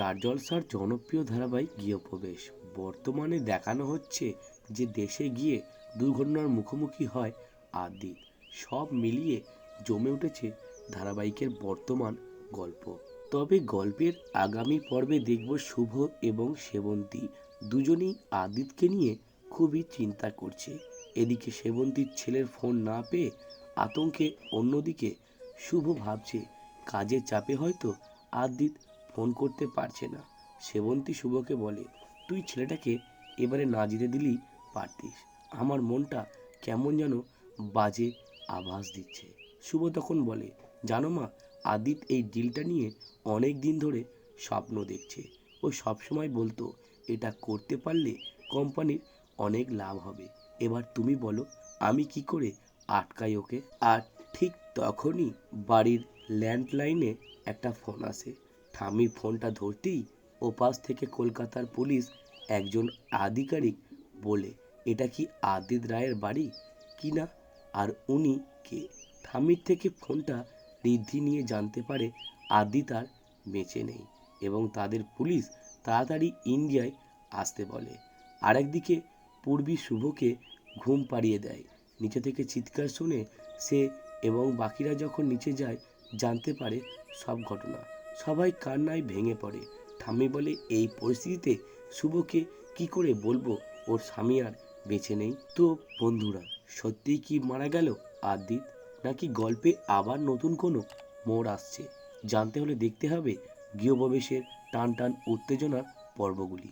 Star জলসার জনপ্রিয় ধারাবাহিক গৃহপ্রবেশ। বর্তমানে দেখানো হচ্ছে যে দেশে গিয়ে দুর্ঘটনার মুখোমুখি হয় আদিত সব মিলিয়ে জমে উঠেছে ধারাবাহিকের বর্তমান গল্প। তবে গল্পের আগামী পর্বে দেখব শুভ এবং সেবন্তী। দুজনেই আদিতকে নিয়ে খুবই চিন্তা করছে। এদিকে সেবন্তীর ছেলের ফোন না পেয়ে আতঙ্কে অন্যদিকে শুভ ভাবছে, কাজের চাপে হয়তো আদিত ফোন করতে পারছে না। সেবন্তী শুভকে বলে, তুই ছেলেটাকে এবারে না যেতে দিলেই পারতিস। আমার মনটা কেমন যেন বাজে আভাস দিচ্ছে। শুভ তখন বলে, জানো মা, আদিত এই ডিলটা নিয়ে অনেক দিন ধরে স্বপ্ন দেখছে। ও সবসময় বলতো, এটা করতে পারলে কোম্পানির অনেক লাভ হবে। এবার তুমি বলো, আমি কি করে আটকাই ওকে? আর ঠিক তখনই বাড়ির ল্যান্ডলাইনে একটা ফোন আসে। ঠামি ফোনটা ধরতেই ওপাশ থেকে কলকাতার পুলিশ একজন আধিকারিক বলে, এটা কি আদিত রায়ের বাড়ি কি না? আর উনি কে? ঠামির থেকে ফোনটা রিদ্ধি নিয়ে জানতে পারে আদিত আর বেঁচে নেই এবং তাদের পুলিশ তাড়াতাড়ি ইন্ডিয়ায় আসতে বলে। আরেকদিকে পূর্বী শুভকে ঘুম পাড়িয়ে দেয়। নিচে থেকে চিৎকার শুনে সে এবং বাকিরা যখন নিচে যায়, জানতে পারে সব ঘটনা। সবাই কান্নায় ভেঙে পড়ে। ঠাম্মি বলে, এই পরিস্থিতিতে শুভকে কি করে বলব? ওর স্বামী আর বেঁচে নেই। তো বন্ধুরা, সত্যিই কি মারা গেল আদিত? নাকি গল্পে আবার নতুন কোনো মোড় আসছে? জানতে হলে দেখতে হবে গৃহপ্রবেশের টান টান উত্তেজনার পর্বগুলি।